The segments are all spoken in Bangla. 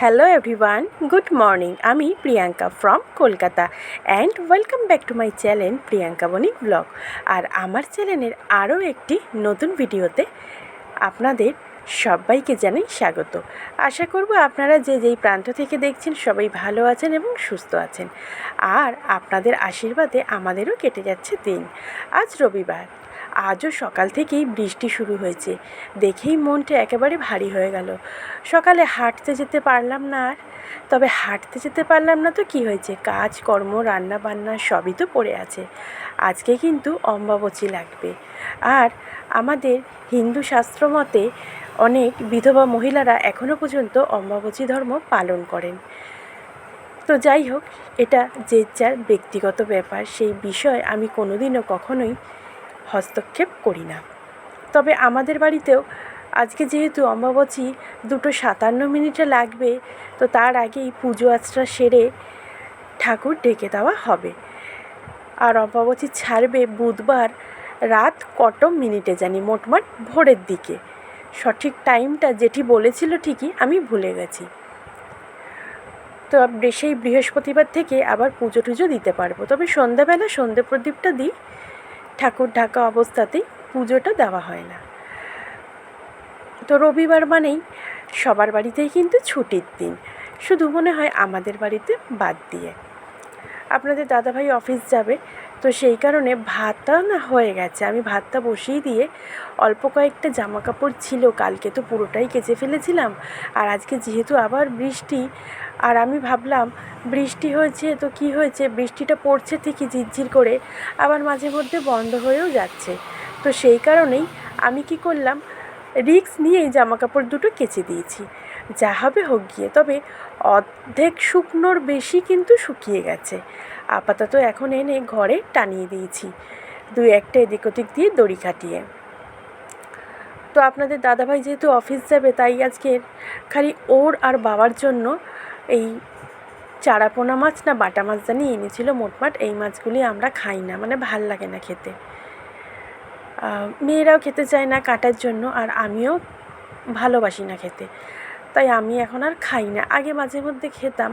হ্যালো এভরিওয়ান গুড মর্নিং আমি Priyanka from Kolkata and welcome back to my channel Priyanka Banik vlog আর আমার চ্যানেলের আরও একটি নতুন ভিডিওতে আপনাদের সবাইকে জানাই স্বাগত। আশা করব আপনারা যে যেই প্রান্ত থেকে দেখছেন সবাই ভালো আছেন এবং সুস্থ আছেন। আর আপনাদের আশীর্বাদে আমাদেরও কেটে যাচ্ছে দিন। আজ রবিবার। আজও সকাল থেকেই বৃষ্টি শুরু হয়েছে। দেখেই মনটা একেবারে ভারী হয়ে গেল। সকালে হাঁটতে যেতে পারলাম না আর। তবে হাঁটতে যেতে পারলাম না তো কি হয়েছে? কাজ, কর্ম রান্না বান্না সবই তো পড়ে আছে। আজকে কিন্তু অম্বাবচী লাগবে। আর আমাদের হিন্দু শাস্ত্র মতে অনেক বিধবা মহিলারা এখনও পর্যন্ত অম্বাবচী ধর্ম পালন করেন। তো যাই হোক, এটা যে যার ব্যক্তিগত ব্যাপার, সেই বিষয় আমি কোনোদিনও কখনোই হস্তক্ষেপ করি না। তবে আমাদের বাড়িতেও আজকে যেহেতু অম্বাবচী দুটো সাতান্ন মিনিটে লাগবে, তো তার আগেই পুজো আচরা সেরে ঠাকুর ডেকে দেওয়া হবে। আর অম্বাবচী ছাড়বে বুধবার রাত কত মিনিটে জানি, মোটমাট ভোরের দিকে। সঠিক টাইমটা যেটি বলেছিল ঠিকই, আমি ভুলে গেছি। তো সেই বৃহস্পতিবার থেকে আবার পুজো টুজো দিতে পারব। তবে সন্ধ্যাবেলা সন্ধে প্রদীপটা দিই। ঠাকুর ঢাকা অবস্থাতেই পুজোটা দেওয়া হয় না। তো রবিবার মানেই সবার বাড়িতেই কিন্তু ছুটির দিন। শুধু মনে হয় আমাদের বাড়িতে বাদ দিয়ে। আপনাদের দাদাভাই অফিস যাবে, তো সেই কারণে ভাতটা না হয়ে গেছে। আমি ভাতটা বসিয়ে দিয়ে অল্প কয়েকটা জামা কাপড় ছিল, কালকে তো পুরোটাই কেচে ফেলেছিলাম। আর আজকে যেহেতু আবার বৃষ্টি আর আমি ভাবলাম, বৃষ্টি হয়েছে তো কি হয়েছে? বৃষ্টিটা পড়ছে ঠিকই ঝিরঝির করে, আবার মাঝে মধ্যে বন্ধ হয়েও যাচ্ছে। তো সেই কারণেই আমি কি করলাম রিক্স নিয়েই জামা কাপড় দুটো কেচে দিয়েছি। যা হবে হোক গিয়ে, তবে অর্ধেক শুকনোর বেশি কিন্তু শুকিয়ে গেছে। আপাতত এখন এনে ঘরে টানিয়ে দিয়েছি। দু একটা এদিক ওদিক দিয়ে দড়ি কাটিয়ে। তো আপনাদের দাদাভাই যেহেতু অফিস যাবে, তাই আজকে খালি ওর আর বাবার জন্য এই চারাপোনা মাছ না বাটা মাছ জানি এনেছিল মোটমাট, এই মাছগুলি আমরা খাই না মানে ভালো লাগে না খেতে। মেয়েরাও খেতে চায় না কাটার জন্য, আর আমিও ভালোবাসি না খেতে। তাই আমি এখন আর খাই না। আগে মাঝে মধ্যে খেতাম,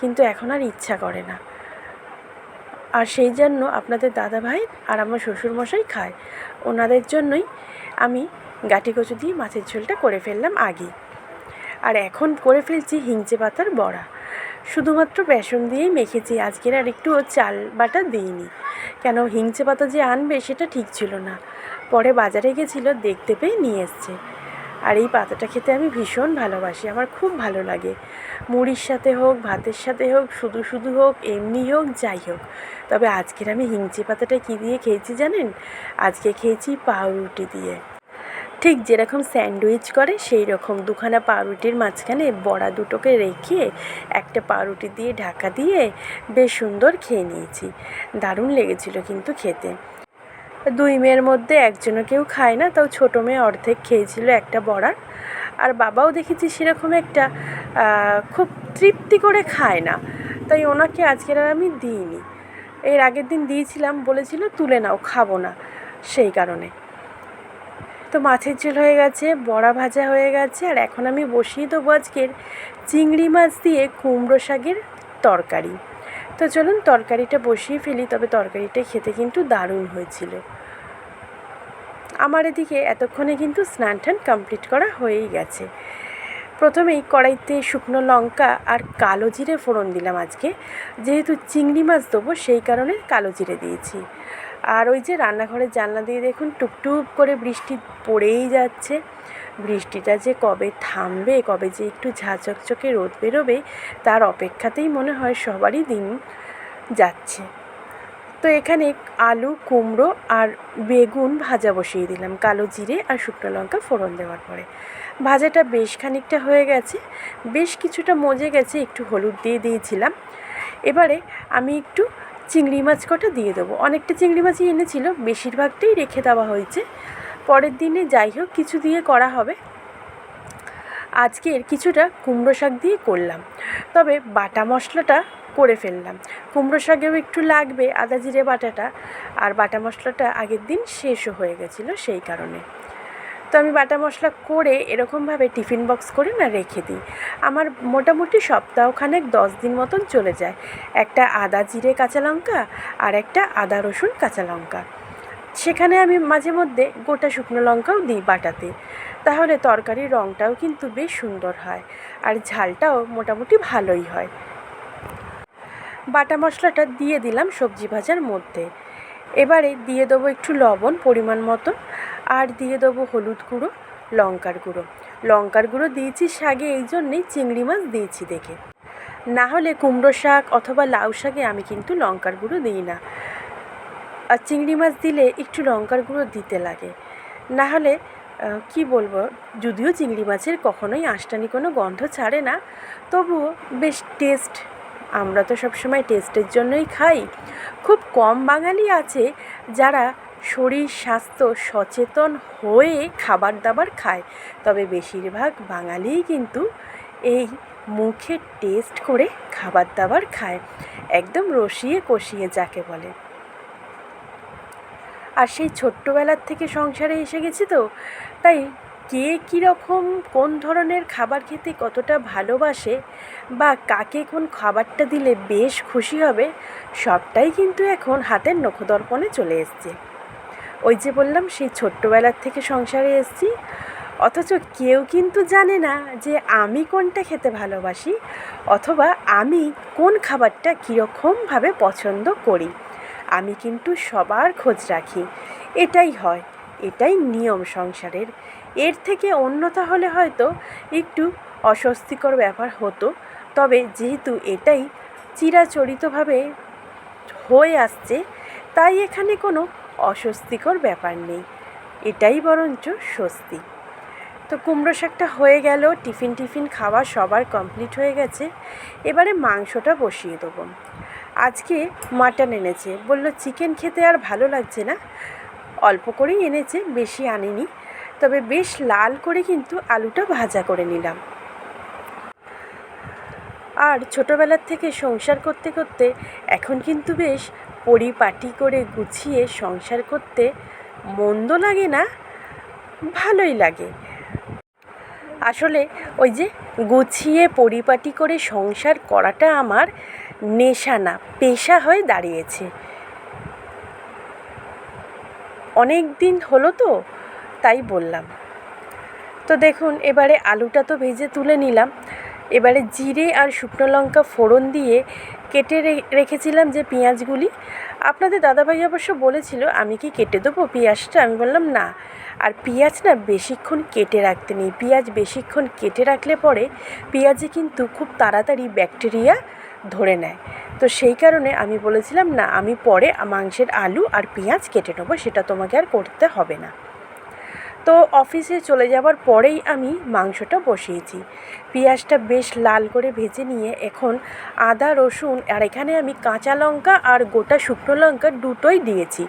কিন্তু এখন আর ইচ্ছা করে না। আর সেই জন্য আপনাদের দাদাভাই আর আমার শ্বশুরমশাই খায়। ওনাদের জন্যই আমি গাটি কচু দিয়ে মাছের ঝোলটা করে ফেললাম আগেই। আর এখন করে ফেলছি হিংচে পাতার বড়া। শুধুমাত্র বেসন দিয়েই মেখেছি, আজকের আর একটু চাল বাটা দিইনি। কেন হিংচে পাতা যে আনবে সেটা ঠিক ছিল না। পরে বাজারে গেছিল, দেখতে পেয়ে নিয়ে এসছে। আর এই পাতাটা খেতে আমি ভীষণ ভালোবাসি, আমার খুব ভালো লাগে। মুড়ির সাথে হোক, ভাতের সাথে হোক, শুধু শুধু হোক, এমনি হোক, যাই হোক। তবে আজকের আমি হিংচে পাতাটা কী দিয়ে খেয়েছি জানেন? আজকে খেয়েছি পাউরুটি দিয়ে। ঠিক যেরকম স্যান্ডউইচ করে, সেই রকম দুখানা পাউরুটির মাঝখানে বড়া দুটোকে রেখে একটা পাউরুটি দিয়ে ঢাকা দিয়ে বেশ সুন্দর খেয়ে নিয়েছি। দারুণ লেগেছিল কিন্তু খেতে। দুই মেয়ের মধ্যে একজনও কেউ খায় না, তাও ছোটো মেয়ে অর্ধেক খেয়েছিল একটা বড়ার আর বাবাও দেখেছি সেরকম একটা খুব তৃপ্তি করে খায় না। তাই ওনাকে আজকের আর আমি দিইনি। এর আগের দিন দিয়েছিলাম, বলেছিল তুলে নাও, খাব না। সেই কারণে। তো মাছের ঝোল হয়ে গেছে, বড়া ভাজা হয়ে গেছে, আর এখন আমি বসিয়ে দেবো আজকের চিংড়ি মাছ দিয়ে কুমড়ো শাকের তরকারি। তো চলুন তরকারিটা বসিয়ে ফেলি, তবে তরকারিটা খেতে কিন্তু দারুণ হয়েছিল। আমার এদিকে এতক্ষণে কিন্তু স্নান টান কমপ্লিট করা হয়েই গেছে। প্রথমেই কড়াইতে শুকনো লঙ্কা আর কালো জিরে ফোড়ন দিলাম আজকে। যেহেতু চিংড়ি মাছ দেবো, সেই কারণে কালো জিরে দিয়েছি। আর ওই যে রান্নাঘরের জানলা দিয়ে দেখুন টুপটুপ করে বৃষ্টি পড়েই যাচ্ছে। বৃষ্টিটা যে কবে থামবে, কবে যে একটু ঝাঁচকচকে রোদ বেরোবে, তার অপেক্ষাতেই মনে হয় সবারই দিন যাচ্ছে। তো এখানে আলু, কুমড়ো আর বেগুন ভাজা বসিয়ে দিলাম, কালো জিরে আর শুকনো লঙ্কা ফোড়ন দেওয়ার পরে। ভাজাটা বেশ খানিকটা হয়ে গেছে, বেশ কিছুটা মজে গেছে, একটু হলুদ দিয়ে দিয়েছিলাম। এবারে আমি একটু চিংড়ি মাছ কটা দিয়ে দেবো। অনেকটা চিংড়ি মাছই এনেছিল, বেশিরভাগটাই রেখে দেওয়া হয়েছে। পরের দিনে যাই হোক, কিছু দিয়ে করা হবে। আজকের কিছুটা কুমড়ো শাক দিয়ে করলাম। তবে বাটা মশলাটা করে ফেললাম। কুমড়ো শাকেও একটু লাগবে আদা জিরে বাটাটা। আর বাটা মশলাটা আগের দিন শেষও হয়ে গেছিল সেই কারণে। তো আমি বাটা মশলা করে এরকমভাবে টিফিন বক্স করে না রেখে দিই। আমার মোটামুটি সপ্তাহখানেক দশ দিন মতন চলে যায়। একটা আদা জিরে কাঁচা লঙ্কা আর একটা আদা রসুন কাঁচা লঙ্কা। সেখানে আমি মাঝে মধ্যে গোটা শুকনো লঙ্কাও দিই বাটাতে। তাহলে তরকারির রঙটাও কিন্তু বেশ সুন্দর হয় আর ঝালটাও মোটামুটি ভালোই হয়। বাটা মশলাটা দিয়ে দিলাম সবজি ভাজার মধ্যে। এবারে দিয়ে দেবো একটু লবণ পরিমাণ মতো আর দিয়ে দেবো হলুদ গুঁড়ো, লঙ্কার গুঁড়ো। লঙ্কার গুঁড়ো দিয়েছি শাকে এই জন্যেই চিংড়ি মাছ দিয়েছি দেখে। না হলে কুমড়ো শাক অথবা লাউ শাকে আমি কিন্তু লঙ্কার গুঁড়ো দিই না। আর চিংড়ি মাছ দিলে একটু লঙ্কার গুঁড়ো দিতে লাগে। না হলে কি বলব, যদিও চিংড়ি মাছের কখনোই আষ্টানি কোনো গন্ধ ছাড়ে না, তবুও বেশ টেস্ট। আমরা তো সবসময় টেস্টের জন্যই খাই। খুব কম বাঙালি আছে যারা শরীর স্বাস্থ্য সচেতন হয়ে খাবার দাবার খায়। তবে বেশিরভাগ বাঙালিই কিন্তু এই মুখে টেস্ট করে খাবার দাবার খায়। একদম রসিয়ে কষিয়ে যাকে বলে। আর সেই ছোট্টবেলার থেকে সংসারে এসে গেছি তো। তাই কে কীরকম কোন ধরনের খাবার খেতে কতটা ভালোবাসে বা কাকে কোন খাবারটা দিলে বেশ খুশি হবে, সবটাই কিন্তু এখন হাতের নখদর্পণে চলে এসছে। ওই যে বললাম, সেই ছোট্টবেলার থেকে সংসারে এসছি। অথচ কেউ কিন্তু জানে না যে আমি কোনটা খেতে ভালোবাসি অথবা আমি কোন খাবারটা কীরকমভাবে পছন্দ করি। আমি কিন্তু সবার খোঁজ রাখি। এটাই হয়, এটাই নিয়ম সংসারের। এর থেকে অন্যতা হলে হয়তো একটু অস্বস্তিকর ব্যাপার হতো, তবে যেহেতু এটাই চিরাচরিতভাবে হয়ে আসছে, তাই এখানে কোনো অস্বস্তিকর ব্যাপার নেই। এটাই বরঞ্চ স্বস্তি। তো কুমড়ো শাকটা হয়ে গেল, টিফিন টিফিন খাওয়া সবার কমপ্লিট হয়ে গেছে। এবারে মাংসটা বসিয়ে দেবো। আজকে মাটন এনেছে। বলল, চিকেন খেতে আর ভালো লাগছে না? অল্প করেই এনেছে, বেশি আনিনি। তবে বেশ লাল করে কিন্তু আলুটা ভাজা করে নিলাম। আর ছোটোবেলার থেকে সংসার করতে করতে এখন কিন্তু বেশ পরিপাটি করে গুছিয়ে সংসার করতে মন্দ লাগে না? ভালোই লাগে। আসলে ওই যে গুছিয়ে পরিপাটি করে সংসার করাটা আমার নেশা না, পেশা হয়ে দাঁড়িয়েছে। অনেক দিন হলো তো, তাই বললাম। তো দেখুন, এবারে আলুটা তো ভেজে তুলে নিলাম। এবারে জিরে আর শুকনো লঙ্কা ফোড়ন দিয়ে কেটে রেখেছিলাম যে পেঁয়াজগুলি। আপনাদের দাদাভাই অবশ্য বলেছিল, আমি কি কেটে দেবো পেঁয়াজটা? আমি বললাম, না। আর পেঁয়াজ না বেশিক্ষণ কেটে রাখতে নেই। পেঁয়াজ বেশিক্ষণ কেটে রাখলে পরে পেঁয়াজে কিন্তু খুব তাড়াতাড়ি ব্যাকটেরিয়া ধরে নেয়। তো সেই কারণে আমি বলেছিলাম, না, আমি পরে মাংসের আলু আর পেঁয়াজ কেটে নেব, সেটা তোমাকে আর করতে হবে না। তো অফিসে চলে যাওয়ার পরেই আমি মাংসটা বসিয়েছি। পেঁয়াজটা বেশ লাল করে ভেজে নিয়ে এখন আদা, রসুন আর এখানে আমি কাঁচা লঙ্কা আর গোটা শুকনো লঙ্কা দুটোই দিয়েছি।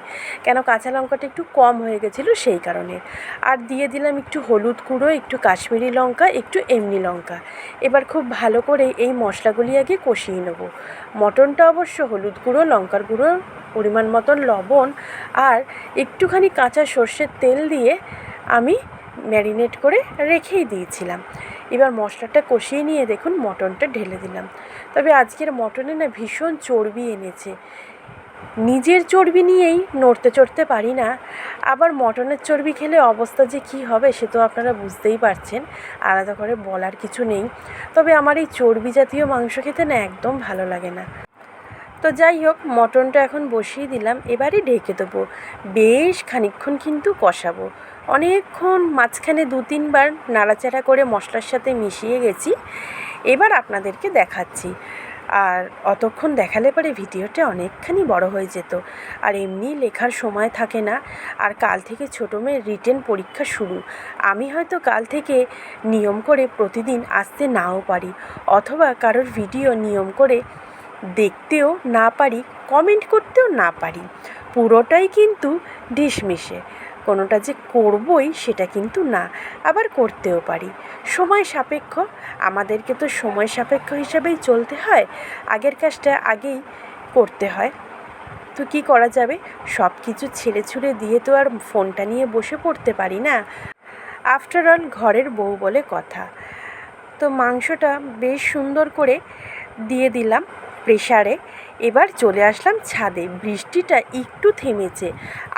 কেন কাঁচা লঙ্কাটা একটু কম হয়ে গেছিল সেই কারণে। আর দিয়ে দিলাম একটু হলুদ গুঁড়ো, একটু কাশ্মীরি লঙ্কা, একটু এমনি লঙ্কা। এবার খুব ভালো করে এই মশলাগুলি আগে কষিয়ে নেব। মটনটা অবশ্য হলুদ গুঁড়ো, লঙ্কার গুঁড়ো পরিমাণ মতন লবণ আর একটুখানি কাঁচা সর্ষের তেল দিয়ে আমি ম্যারিনেট করে রেখেই দিয়েছিলাম। এবার মশলাটা কষিয়ে নিয়ে দেখুন মটনটা ঢেলে দিলাম। তবে আজকের মটনে না ভীষণ চর্বি এনেছে। নিজের চর্বি নিয়েই নড়তে চড়তে পারি না। আবার মটনের চর্বি খেলে অবস্থা যে কী হবে সে তো আপনারা বুঝতেই পারছেন, আলাদা করে বলার কিছু নেই। তবে আমার এই চর্বি জাতীয় মাংস খেতে না একদম ভালো লাগে না। তো যাই হোক, মটনটা এখন বসিয়ে দিলাম এবারে ঢেকে দেবো। বেশ খানিকক্ষণ কিন্তু কষাবো। অনেকক্ষণ মাঝখানে দু তিনবার নাড়াচাড়া করে মশলার সাথে মিশিয়ে গেছি। এবার আপনাদেরকে দেখাচ্ছি। আর অতক্ষণ দেখালে পরে ভিডিওটা অনেকখানি বড় হয়ে যেত। আর এমনি লেখার সময় থাকে না। আর কাল থেকে ছোটো মেয়ের রিটেন পরীক্ষা শুরু। আমি হয়তো কাল থেকে নিয়ম করে প্রতিদিন আসতে নাও পারি। অথবা কারোর ভিডিও নিয়ম করে দেখতেও না পারি কমেন্ট করতেও না পারি। পুরোটাই কিন্তু ডিসমিশে কোনোটা যে করবই সেটা কিন্তু না, আবার করতেও পারি। সময় সাপেক্ষ, আমাদেরকে তো সময় সাপেক্ষ হিসাবেই চলতে হয়। আগের কাজটা আগেই করতে হয়। তো কী করা যাবে? সব কিছু ছেড়ে ছুড়ে দিয়ে তো আর ফোনটা নিয়ে বসে পড়তে পারি না। আফটার অল ঘরের বউ বলে কথা। তো মাংসটা বেশ সুন্দর করে দিয়ে দিলাম। প্রেশারে এবার চলে আসলাম ছাদে। বৃষ্টিটা একটু থেমেছে,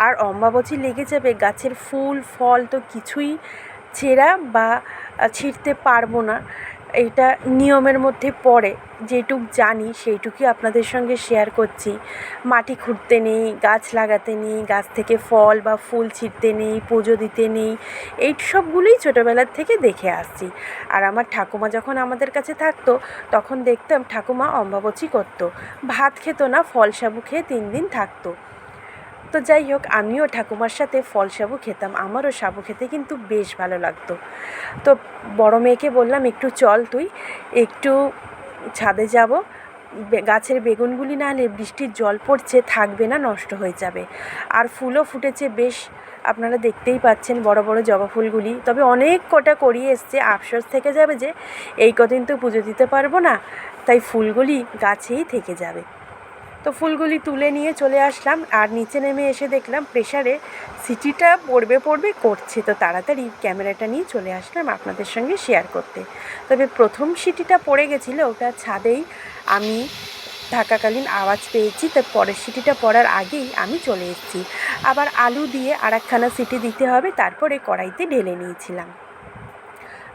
আর অম্বাবচি লেগে যাবে গাছের ফুল, ফল তো কিছুই ছেঁড়া বা ছিঁড়তে পারব না। এটা নিয়মের মধ্যে পড়ে। যেটুক জানি সেইটুকুই আপনাদের সঙ্গে শেয়ার করছি। মাটি খুঁড়তে নেই, গাছ লাগাতে নেই, গাছ থেকে ফল বা ফুল ছিঁড়তে নেই, পুজো দিতে নেই, এই সবগুলোই ছোটোবেলার থেকে দেখে আসছি। আর আমার ঠাকুমা যখন আমাদের কাছে থাকতো, তখন দেখতাম ঠাকুমা অম্বাবচি করতো। ভাত খেত না, ফল সাবু খেয়ে তিন দিন থাকতো। তো যাই হোক, আমিও ঠাকুমার সাথে ফল সাবু খেতাম। আমারও সাবু খেতে কিন্তু বেশ ভালো লাগতো। তো বড় মেয়েকে বললাম, একটু চল তুই, একটু ছাদে যাব। গাছের বেগুনগুলি না হলে বৃষ্টির জল পড়ছে, থাকবে না, নষ্ট হয়ে যাবে। আর ফুলও ফুটেছে বেশ, আপনারা দেখতেই পাচ্ছেন বড় বড় জবা ফুলগুলি। তবে অনেক কটা করিয়ে এসছে, আফসোস থেকে যাবে যে, এই কদিন তো পুজো দিতে পারব না, তাই ফুলগুলি গাছেই থেকে যাবে। তো ফুলগুলি তুলে নিয়ে চলে আসলাম আর নিচে নেমে এসে দেখলাম প্রেশারে সিটিটা পড়বে পড়বে করছে। তো তাড়াতাড়ি ক্যামেরাটা নিয়ে চলে আসলাম আপনাদের সঙ্গে শেয়ার করতে। তবে প্রথম সিটিটা পড়ে গেছিল, ওটা ছাদেই আমি থাকাকালীন আওয়াজ পেয়েছি তার পরের সিটিটা পড়ার আগেই আমি চলে এসেছি। আবার আলু দিয়ে আর একখানা সিটি দিতে হবে, তারপরে কড়াইতে ঢেলে নিয়েছিলাম।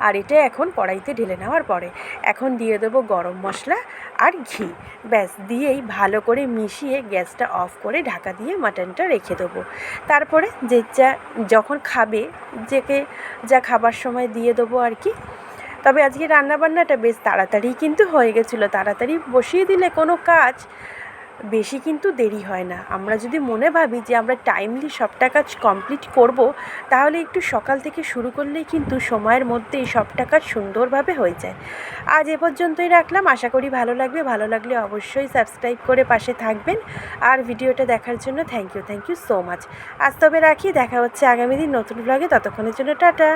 আর এটা এখন কড়াইতে ঢেলে নেওয়ার পরে এখন দিয়ে দেবো গরম মশলা আর ঘি। ব্যাস, দিয়েই ভালো করে মিশিয়ে গ্যাসটা অফ করে ঢাকা দিয়ে মাটনটা রেখে দেবো। তারপরে যে যা যখন খাবে, যেকে যা খাবার সময় দিয়ে দেবো আর কি। তবে আজকে রান্নাবান্নাটা বেশ তাড়াতাড়ি কিন্তু হয়ে গেছিল। তাড়াতাড়ি বসিয়ে দিলে কোনো কাজ বেশি কিন্তু দেরি হয় না। আমরা যদি মনে ভাবি যে আমরা টাইমলি সবটা কাজ কমপ্লিট করব, তাহলে একটু সকাল থেকে শুরু করলেই কিন্তু সময়ের মধ্যেই সবটা কাজ সুন্দরভাবে হয়ে যায়। আজ এ পর্যন্তই রাখলাম। আশা করি ভালো লাগবে। ভালো লাগলে অবশ্যই সাবস্ক্রাইব করে পাশে থাকবেন। আর ভিডিওটা দেখার জন্য thank you thank you so much আজ তবে রাখি। দেখা হচ্ছে আগামী দিন নতুন ব্লগে ততক্ষণের জন্য টাটা।